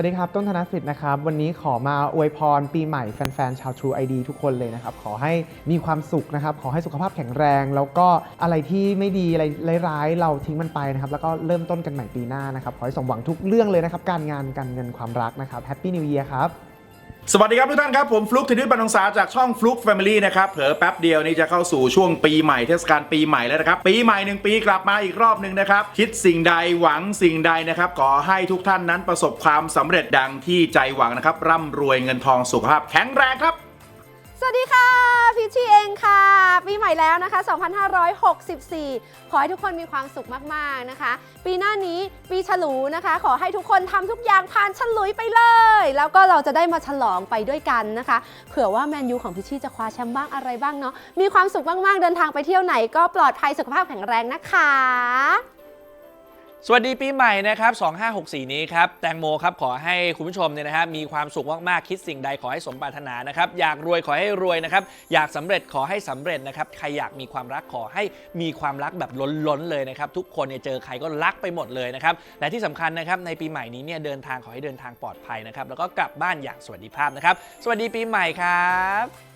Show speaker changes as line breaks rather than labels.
วัสดีครับ ต้นธนสิทธิ์นะครับ วันนี้ขอมาอวยพรปีใหม่แฟนๆ ชาว True ID ทุกคนเลยนะครับ ขอให้มีความสุขนะครับ ขอให้สุขภาพแข็งแรง แล้วก็อะไรที่ไม่ดีอะไรร้ายๆ เราทิ้งมันไปนะครับ แล้วก็เริ่มต้นกันใหม่ปีหน้านะครับ ขอให้สมหวังทุกเรื่องเลยนะครับ การงานการเงินความรักนะครับแฮปปี้นิว e ย r ครับ
สวัสดีครับทุกท่านครับ ผมฟลุกธนิตบรรณงษาจากช่องฟลุกแฟมิลี่นะครับเผลอแป๊บเดียวนี่จะเข้าสู่ช่วงปีใหม่เทศกาลปีใหม่แล้วนะครับ ปีใหม่หนึ่งปีกลับมาอีกรอบหนึ่งนะครับ คิดสิ่งใดหวังสิ่งใดนะครับ ขอให้ทุกท่านนั้นประสบความสำเร็จดังที่ใจหวังนะครับ ร่ำรวยเงินทองสุขภาพแข็งแรงครับ
สวัสดีค่ะพิชชี่ช ม่แล้วนะคะ 2564 ขอให้ทุกคนมีความสุขมากๆนะคะ ปีหน้านี้ปีฉลูนะคะ ขอให้ทุกคนทำทุกอย่างผ่านฉลุยไปเลย แล้วก็เราจะได้มาฉลองไปด้วยกันนะคะ เผื่อว่าแมนยูของพิชชี่จะคว้าแชมป์บ้างอะไรบ้างเนาะมีความสุขมากๆเดินทางไปเที่ยวไหนก็ปลอดภัยสุขภาพแข็งแรงนะคะ
สวัสดีปีใหม่นะครับ 2564 นี้ครับ แตงโมครับ ขอให้คุณผู้ชมเนี่ยนะฮะมีความสุขมากๆ คิดสิ่งใดขอให้สมปรารถนานะครับ อยากรวยขอให้รวยนะครับ อยากสำเร็จขอให้สำเร็จนะครับ ใครอยากมีความรักขอให้มีความรักแบบล้นๆเลยนะครับ ทุกคนเนี่ยเจอใครก็รักไปหมดเลยนะครับ และที่สำคัญนะครับ ในปีใหม่นี้เนี่ยเดินทางขอให้เดินทางปลอดภัยนะครับ แล้วก็กลับบ้านอย่างสวัสดิภาพนะครับ สวัสดีปีใหม่ครับ